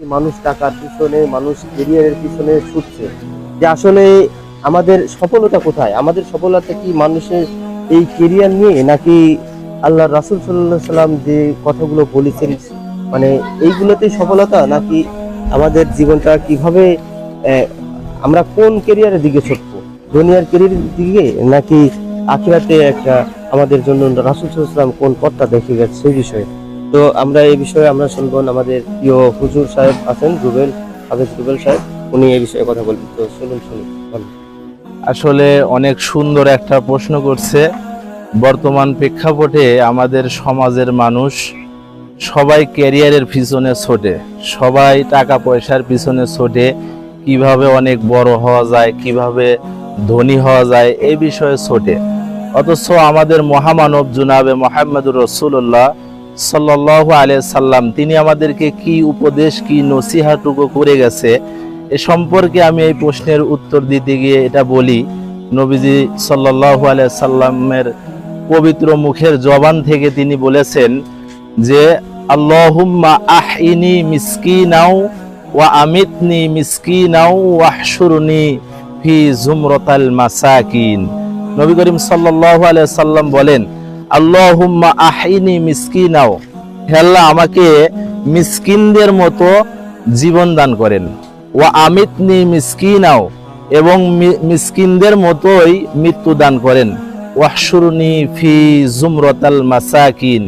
মানুষ টাকার পিছনে, মানুষ কেরিয়ারের পিছনে ছুটছে? যে আসলে আমাদের সফলতা কোথায়? আমাদের সফলতা কি মানুষের এই কেরিয়ার নিয়ে, নাকি আল্লাহ রাসুল সাল্লাহ সাল্লাম যে কথাগুলো বলেছেন মানে এইগুলোতেই সফলতা, নাকি আমাদের জীবনটা কীভাবে আমরা কোন কেরিয়ারের দিকে ছুটব? দুনিয়ার কেরিয়ারের দিকে, নাকি আখিরাতে একটা আমাদের জন্য রাসুল সাল্লাম কোন পথটা দেখে গেছে? সেই বিষয়ে তো আমরা এই বিষয়ে আমরা শুনব আমাদের প্রিয় হুজুর সাহেব আছেন, রুবেল, হাফেজ রুবেল সাহেব। উনি এই বিষয়ে কথা বলবেন। তো শুনুন শুনুন আসলে অনেক সুন্দর একটা প্রশ্ন করছে। বর্তমান প্রেক্ষাপটে আমাদের সমাজের মানুষ সবাই ক্যারিয়ারের পিছনে ছোটে। সবাই টাকা পয়সার পিছনে ছোটে। কীভাবে অনেক বড় হওয়া যায়, কীভাবে ধনী হওয়া যায়, এই বিষয়ে ছোটে। অথচ আমাদের মহামানব জুনাবে মোহাম্মদুর রসুল্লাহ সাল্লাহ আলিয়া সাল্লাম, তিনি আমাদেরকে কি উপদেশ, কি নসিহাটুকু করে গেছে, এ সম্পর্কে আমি এই প্রশ্নের উত্তর দিতে গিয়ে এটা বলি। নবীজি সাল্লাহ আলিয়া সাল্লামের পবিত্র মুখের জবান থেকে তিনি বলেছেন যে, আল্লাহুম্মা আহিনি মিসকিনাও ওয়া আমিতনি মিসকিনাও ওয়াহশুরনি ফি জুমরতাল মাসাকিন। নবী করিম সাল্লাল্লাহু আলাইহি সাল্লাম বলেন আল্লাহুম্মা আহিনি মিসকিনাও। হে আল্লাহ, আমাকে মিসকিনদের মতো জীবন দান করেন। ওয়া আমিতনি মিসকিনাও, এবং মিসকিনদের মতোই মৃত্যু দান করেন। ওয়াহশুরনি ফি জুমরতাল মাসাকিন,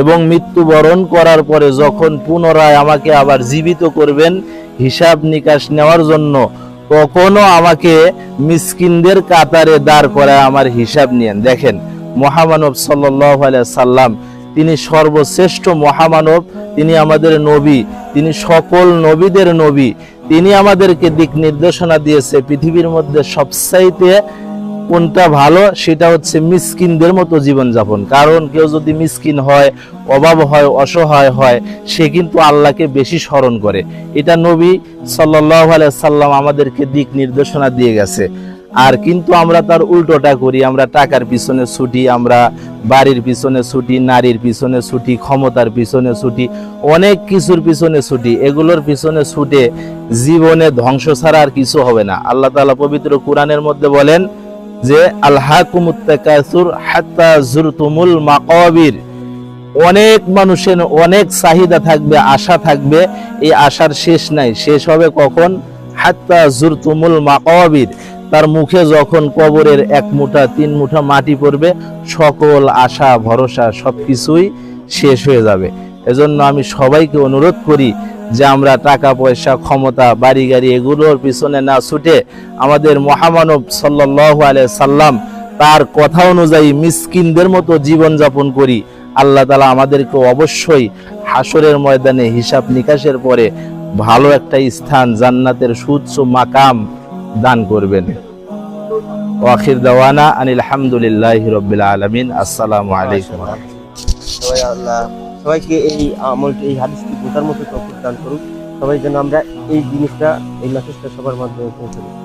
এবং মৃত্যুবরণ করার পরে যখন পুনরায় আমাকে আবার জীবিত করবেন হিসাব নিকাশ নেওয়ার জন্য, তখনও আমাকে মিসকিনদের কাতারে দাঁড় করায় আমার হিসাব নিয়েন। দেখেন মহামানব সাল্লাহ সাল্লাম। তিনি সর্বশ্রেষ্ঠ মহামানব, তিনি আমাদের নবী, তিনি সকল নবীদের নবী, তিনি আমাদেরকে দিক নির্দেশনা দিয়েছে পৃথিবীর মধ্যে সবচাইতে কোনটা ভালো সেটা হচ্ছে মিসকিনদের মতো জীবনযাপন। কারণ কেউ যদি মিসকিন হয়, অভাব হয়, অসহায় হয়, সে কিন্তু আল্লাহকে বেশি স্মরণ করে। এটা নবী সাল্লাহ সাল্লাম আমাদেরকে দিক নির্দেশনা দিয়ে গেছে। আর কিন্তু আমরা তার উল্টোটা করি, আমরা টাকার পিছনে ছুটি, আমরা বাড়ির পিছনে ছুটি, নারীর পিছনে ছুটি, ক্ষমতার পিছনে ছুটি, অনেক কিছুর পিছনে ছুটি, এগুলোর পিছনে ছুটে জীবনে ধ্বংস ছাড়া আর কিছু হবে না। আল্লাহ তাআলা পবিত্র কোরআনের মধ্যে বলেন যে আল্লাহ কুমুত্তাকাসুর হাত্তা জুরতুমুল মাকাবির। অনেক মানুষের অনেক চাহিদা থাকবে, আশা থাকবে, এই আশার শেষ নাই। শেষ হবে কখন? হাত্তা জুরতুমুল মাকাবির। তার মুখে যখন কবরের এক মুঠা, তিন মুঠা মাটি পড়বে, সকল আশা, ভরসা সবকিছুই শেষ হয়ে যাবে। এজন্য আমি সবাইকে অনুরোধ করি যে আমরা টাকা, পয়সা, ক্ষমতা, বাড়ি, গাড়ি এগুলোর পিছনে না ছুটে আমাদের মহামানব সাল্লাহ সাল্লাম তার কথা অনুযায়ী মিসকিনদের মতো জীবন যাপন করি। আল্লাহ তালা আমাদেরকে অবশ্যই হাসরের ময়দানে হিসাব নিকাশের পরে ভালো একটা স্থান, জান্নাতের সুচ্চ মাকাম দান করবেন। ওয়াখির দাওয়ানা আনিল হামদুলিল্লাহ রবিল আলমিন। আসসালামু আলাইকুম। সবাইকে এই আমল এই হাদিসটি বোঝার মতো তৌফিক দান করুক। সবাই যেন আমরা এই জিনিসটা, এই মেসেজটা সবার মাধ্যমে পৌঁছে দিই।